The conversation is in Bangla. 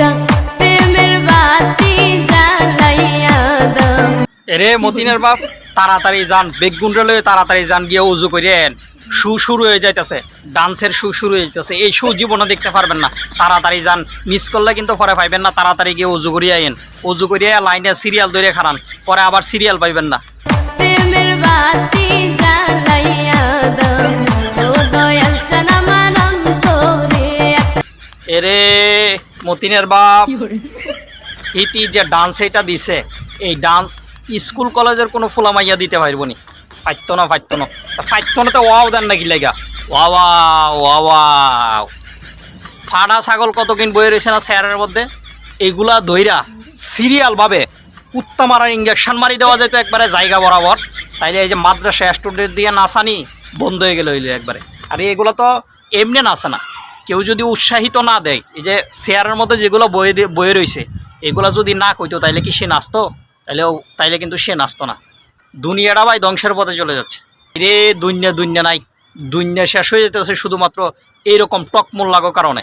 দাও প্রেমের বাতি জ্বালাইয়া দাও। এরে মতিনের বাপ তাড়াতাড়ি যান লয়ে তাড়াতাড়ি যান গিয়ে উজু করেন শু শুরু হয়ে যাইতেছে ডান্সের শু শুরু হয়ে যাইতেছে এই শু জীবনে দেখতে পারবেন না। তাড়াতাড়ি যান মিস করলে কিন্তু পরে পাইবেন না তাড়াতাড়ি গিয়ে উজু করিয়ে আইন উজু করিয়ে লাইনে সিরিয়াল ধরে খারান পরে আবার সিরিয়াল পাইবেন না। প্রেমের বাতি জ্বালাইয়া দাও। দয়াল চান আমার অন্তরে এরে মতিনের বাপ। ইতি যে ডান্স এটা দিছে এই ডান্স স্কুল কলেজের কোনো ফুলামাইয়া দিতে পারব নি। ফাইতো না ফাইতো না। তা ফাইতো না তো ওয়াও দেন নাকি লেগা? ওয়া ওয়া ওয়া ফাড়া ছাগল কতকিন বয়ে রয়েছে না স্যারের মধ্যে? এইগুলা দইরা সিরিয়াল ভাবে কুত্তা মারার ইঞ্জেকশন মারি দেওয়া যেত একবারে জায়গা বরাবর। তাইলে এই যে মাদ্রাসা স্টুডেন্ট দিয়ে নাচানি বন্ধ হয়ে গেল হইলে একবারে। আর এগুলো তো এমনি নাচে না। কেউ যদি উৎসাহিত না দেয়, এই যে শেয়ারের মধ্যে যেগুলো বয়ে বয়ে রয়েছে এগুলো যদি না কইতো, তাইলে কি সে নাচতো? তাইলে তাইলে কিন্তু সে নাচতো না। দুনিয়াটা ভাই ধ্বংসের পথে চলে যাচ্ছে। রে দুনিয়া দুনিয়া নাই। দুনিয়া শেষ হয়ে যেতেছে শুধুমাত্র এইরকম টক মূল লাগো কারণে।